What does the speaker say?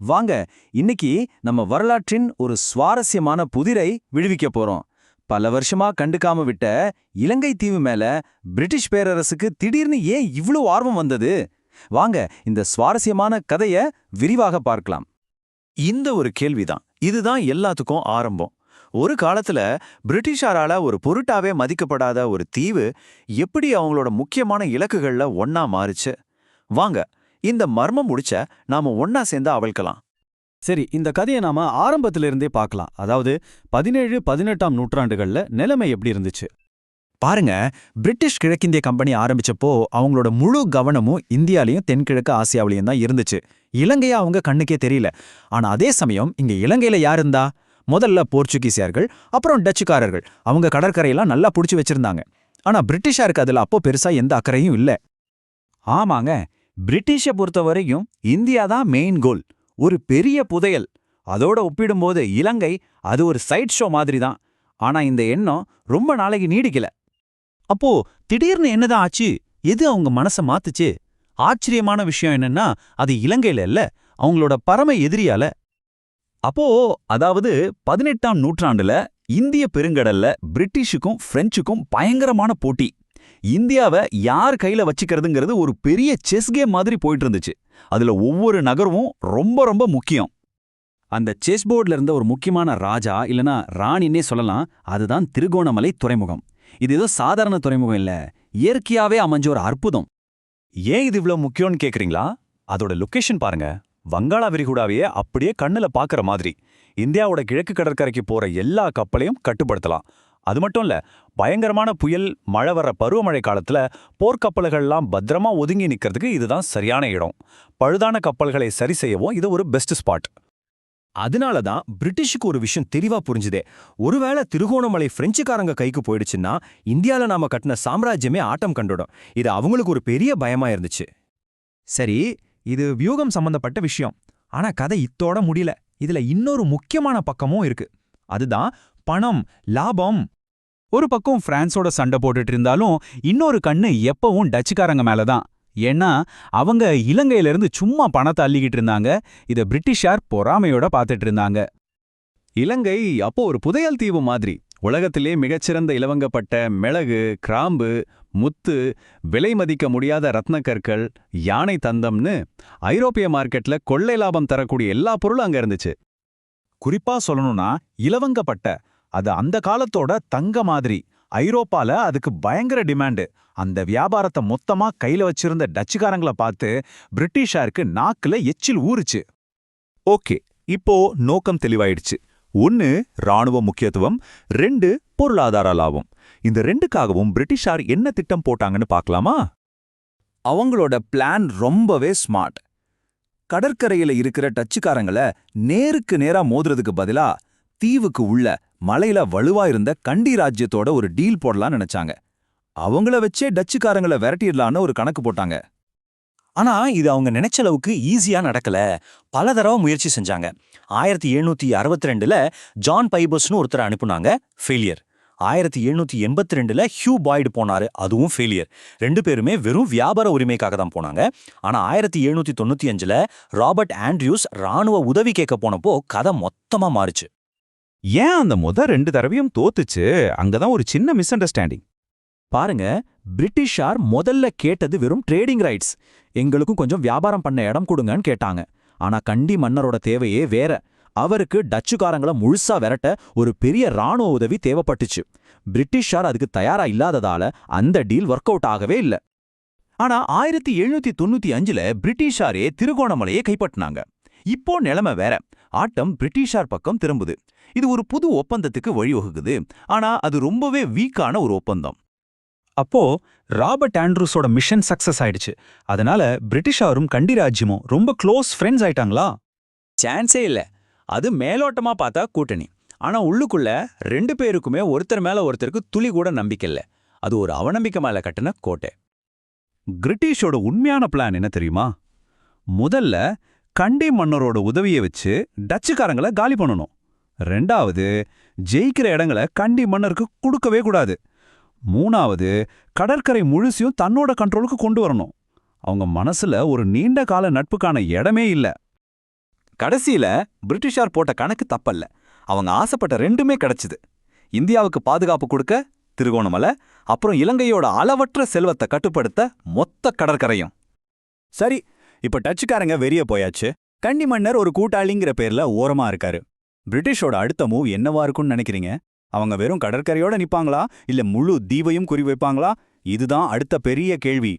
வாங்க இன்னைக்கு நம்ம வரலாற்றின் ஒரு சுவாரஸ்யமான புதிரை விடுவிக்க போறோம். பல வருஷமா கண்டுக்காம விட்ட இலங்கை தீவு மேல பிரிட்டிஷ் பேரரசுக்கு திடீர்னு ஏன் இவ்ளோ ஆர்வம் வந்தது? வாங்க இந்த சுவாரஸ்யமான கதைய விரிவாக பார்க்கலாம். இந்த ஒரு கேள்விதான். இதுதான் எல்லாத்துக்கும் ஆரம்பம். ஒரு காலத்துல பிரிட்டிஷாரால ஒரு பொருட்டாவே மதிக்கப்படாத ஒரு தீவு எப்படி அவங்களோட முக்கியமான இலக்குகள்ல ஒன்னா மாறுச்சு? வாங்க இந்த மர்மம் முடிச்ச நாம ஒன்னா சேர்ந்து அவழ்க்கலாம். சரி இந்த கதையை நாம ஆரம்பத்திலிருந்தே பார்க்கலாம். அதாவது பதினேழு பதினெட்டாம் நூற்றாண்டுகள்ல நிலைமை எப்படி இருந்துச்சு? பாருங்க பிரிட்டிஷ் கிழக்கிந்திய கம்பெனி ஆரம்பிச்சப்போ அவங்களோட முழு கவனமும் இந்தியாலையும் தென்கிழக்கு ஆசியாவிலையும் தான் இருந்துச்சு. இலங்கையா அவங்க கண்ணுக்கே தெரியல. ஆனா அதே சமயம் இங்க இலங்கையில யார் இருந்தா? முதல்ல போர்ச்சுகீசியார்கள் அப்புறம் டச்சுக்காரர்கள். அவங்க கடற்கரையெல்லாம் நல்லா புடிச்சு வச்சிருந்தாங்க. ஆனா பிரிட்டிஷாருக்கு அதுல அப்போ பெருசா எந்த அக்கறையும் இல்ல. ஆமாங்க பிரிட்டிஷை பொறுத்த வரைக்கும் இந்தியா தான் மெயின் கோல் ஒரு பெரிய புதையல். அதோட ஒப்பிடும்போது இலங்கை அது ஒரு சைட் ஷோ மாதிரி தான். ஆனா இந்த எண்ணம் ரொம்ப நாளைக்கு நீடிக்கல. அப்போ திடீர்னு என்னதான் ஆச்சு? எது அவங்க மனச மாத்துச்சு? ஆச்சரியமான விஷயம் என்னன்னா அது இலங்கையில இல்ல அவங்களோட பரம எதிரியால. அப்போ அதாவது பதினெட்டாம் நூற்றாண்டுல இந்திய பெருங்கடல்ல பிரிட்டிஷுக்கும் பிரெஞ்சுக்கும் பயங்கரமான போட்டி. இந்தியாவை யார் கையில வச்சுக்கிறதுங்கிறது ஒரு பெரிய செஸ் கேம் மாதிரி போயிட்டு இருந்துச்சு அதுல ஒவ்வொரு நகரமும் ரொம்ப ரொம்ப முக்கியம். அந்த செஸ் போர்டில் இருந்த ஒரு முக்கியமான ராஜா இல்லனா ராணின்னே சொல்லலாம் அதுதான் திருகோணமலை துறைமுகம். இது ஏதோ சாதாரண துறைமுகம் இல்ல இயற்கையாவே அமைஞ்ச ஒரு அற்புதம். ஏன் இது இவ்ளோ முக்கியம்னு கேக்குறீங்களா? அதோட லொகேஷன் பாருங்க. வங்காள விரிகுடாவையே அப்படியே கண்ணுல பார்க்குற மாதிரி. இந்தியாவோட கிழக்கு கடற்கரைக்கு போற எல்லா கப்பலையும் கட்டுப்படுத்தலாம். அது மட்டும் இல்ல பயங்கரமான புயல் மழை வர பருவமழை காலத்துல போர்க்கப்பல்கள்லாம் பத்திரமா ஒதுங்கி நிக்கிறதுக்கு இதுதான் சரியான இடம். பழுதான கப்பல்களை சரி செய்யவும் இது ஒரு பெஸ்ட் ஸ்பாட் அதனால தான் பிரிட்டிஷுக்கு ஒரு விஷயம் தெளிவா புரிஞ்சுதே. ஒருவேளை திருகோணமலை பிரெஞ்சுக்காரங்க கைக்கு போயிடுச்சுன்னா இந்தியால நாம கட்டின சாம்ராஜ்யமே ஆட்டம் கண்டுடும். இது அவங்களுக்கு ஒரு பெரிய பயமா இருந்துச்சு. சரி இது வியூகம் சம்பந்தப்பட்ட விஷயம். ஆனா கதை இத்தோட முடியல. இதுல இன்னொரு முக்கியமான பக்கமும் இருக்கு. அதுதான் பணம் லாபம் ஒரு பக்கம் பிரான்ஸோட சண்டை போட்டுட்டு இருந்தாலும் இன்னொரு கண்ணு எப்பவும் டச்சுக்காரங்க மேல தான் ஏன்னா அவங்க இலங்கையில இருந்து சும்மா பணத்தை அள்ளிக்கிட்டு இருந்தாங்க. இத பிரிட்டிஷார் பொறாமையோட பார்த்துட்டு இருந்தாங்க. இலங்கை அப்போ ஒரு புதையல் தீவு மாதிரி. உலகத்திலே மிகச்சிறந்த இலவங்கப்பட்ட மிளகு கிராம்பு முத்து விலை மதிக்க முடியாத ரத்னக்கற்கள் யானை தந்தம்னு ஐரோப்பிய மார்க்கெட்ல கொள்ளை லாபம் தரக்கூடிய எல்லா பொருளும் அங்க இருந்துச்சு. குறிப்பா சொல்லணும்னா இலவங்கப்பட்ட அது அந்த காலத்தோட தங்க மாதிரி. ஐரோப்பால அதுக்கு பயங்கர டிமாண்டு. அந்த வியாபாரத்தை மொத்தமா கையில வச்சிருந்த டச்சுக்காரங்கள பார்த்து பிரிட்டிஷாருக்கு நாக்குல எச்சில் ஊறுச்சு. ஓகே இப்போ நோக்கம் தெளிவாயிடுச்சு. ஒன்னு ராணுவ முக்கியத்துவம். ரெண்டு பொருளாதார லாபம். இந்த ரெண்டுக்காகவும் பிரிட்டிஷார் என்ன திட்டம் போட்டாங்கன்னு பார்க்கலாமா? அவங்களோட பிளான் ரொம்பவே ஸ்மார்ட். கடற்கரையில இருக்கிற டச்சுக்காரங்கள நேருக்கு நேரா மோதுறதுக்கு பதிலா தீவுக்கு உள்ள மலையில வலுவா இருந்த கண்டி ராஜ்யத்தோட ஒரு டீல் போடலாம்னு நினைச்சாங்க. அவங்கள வச்சே டச்சுக்காரங்கள விரட்டிடலான்னு ஒரு கணக்கு போட்டாங்க. ஆனா இது அவங்க நினைச்ச அளவுக்கு ஈஸியா நடக்கல. பல தடவை முயற்சி செஞ்சாங்க. ஆயிரத்தி எழுநூத்தி அறுபத்தி ரெண்டுல ஜான் பைபர்ஸ்னு ஒருத்தர் அனுப்புனாங்க ஃபெயிலியர். ஆயிரத்தி எழுநூத்தி எண்பத்தி ரெண்டுல ஹியூ பாய்டு போனாரு அதுவும் ஃபெயிலியர். ரெண்டு பேருமே வெறும் வியாபார உரிமைக்காக தான் போனாங்க. ஆனா ஆயிரத்தி எழுநூத்தி தொண்ணூத்தி அஞ்சுல ராபர்ட் ஆண்ட்ரியூஸ் ராணுவ உதவி கேட்க போனப்போ கதை மொத்தமா மாறுச்சு. ஏன் அந்த முத ரெண்டு தடவையும் தோத்துச்சு? அங்கதான் ஒரு சின்ன மிஸ் அண்டர்ஸ்டாண்டிங் பாருங்க பிரிட்டிஷார் முதல்ல கேட்டது வெறும் ட்ரேடிங் ரைட்ஸ் எங்களுக்கும் கொஞ்சம் வியாபாரம் பண்ண இடம் கொடுங்கன்னு கேட்டாங்க. ஆனா கண்டி மன்னரோட தேவையே வேற. அவருக்கு டச்சுக்காரங்கள முழுசா விரட்ட ஒரு பெரிய ராணுவ உதவி தேவைப்பட்டுச்சு. பிரிட்டிஷார் அதுக்கு தயாரா இல்லாததால அந்த டீல் ஒர்க் அவுட் ஆகவே இல்ல. ஆனா ஆயிரத்தி எழுநூத்தி தொண்ணூத்தி அஞ்சுல பிரிட்டிஷாரே திருகோணமலையை கைப்பற்றினாங்க. இப்போ நிலைமை வேற. ஆட்டம் பிரிட்டிஷார் பக்கம் திரும்புது. இது ஒரு புது ஒப்பந்தத்துக்கு வழிவகுக்குது. ஆனா அது ரொம்பவே வீக்கான ஒரு ஒப்பந்தம். அப்போ ராபர்ட் ஆண்ட்ரூஸோட மிஷன் சக்சஸ் ஆயிடுச்சு. அதனால பிரிட்டிஷாரும் கண்டி ராஜ்யமும் ரொம்ப க்ளோஸ் ஃப்ரெண்ட்ஸ் ஆயிட்டாங்களா? சான்ஸே இல்ல. அது மேலோட்டமா பார்த்தா கூட்டணி. ஆனா உள்ளுக்குள்ள ரெண்டு பேருக்குமே ஒருத்தர் மேல ஒருத்தருக்கு துளி கூட நம்பிக்கை இல்ல. அது ஒரு அவநம்பிக்கை மேல கட்டின கோட்டை. பிரிட்டிஷோட உண்மையான பிளான் என்ன தெரியுமா? முதல்ல கண்டி மன்னரோட உதவியை வச்சு டச்சுக்காரங்கள காலி பண்ணணும். ரெண்டாவது ஜெயிக்கிற இடங்களை கண்டி மன்னருக்கு கொடுக்கவே கூடாது. மூணாவது கடற்கரை முழுசையும் தன்னோட கண்ட்ரோலுக்கு கொண்டு வரணும். அவங்க மனசுல ஒரு நீண்ட கால நட்புக்கான இடமே இல்ல. கடைசியில பிரிட்டிஷார் போட்ட கணக்கு தப்பல்ல. அவங்க ஆசைப்பட்ட ரெண்டுமே கிடைச்சுது. இந்தியாவுக்கு பாதுகாப்பு கொடுக்க திருகோணமலை அப்புறம் இலங்கையோட அளவற்ற செல்வத்தை கட்டுப்படுத்த மொத்த கடற்கரையும். சரி இப்ப டச்சுக்காரங்க வெறிய போயாச்சு. கன்னி மன்னர் ஒரு கூட்டாளிங்கிற பேர்ல ஓரமா இருக்காரு. பிரிட்டிஷோட அடுத்த மூவ் என்னவா இருக்கும்னு நினைக்கிறீங்க? அவங்க வெறும் கடற்கரையோட நிப்பாங்களா? இல்ல முழு தீவையும் குறி வைப்பாங்களா இதுதான் அடுத்த பெரிய கேள்வி.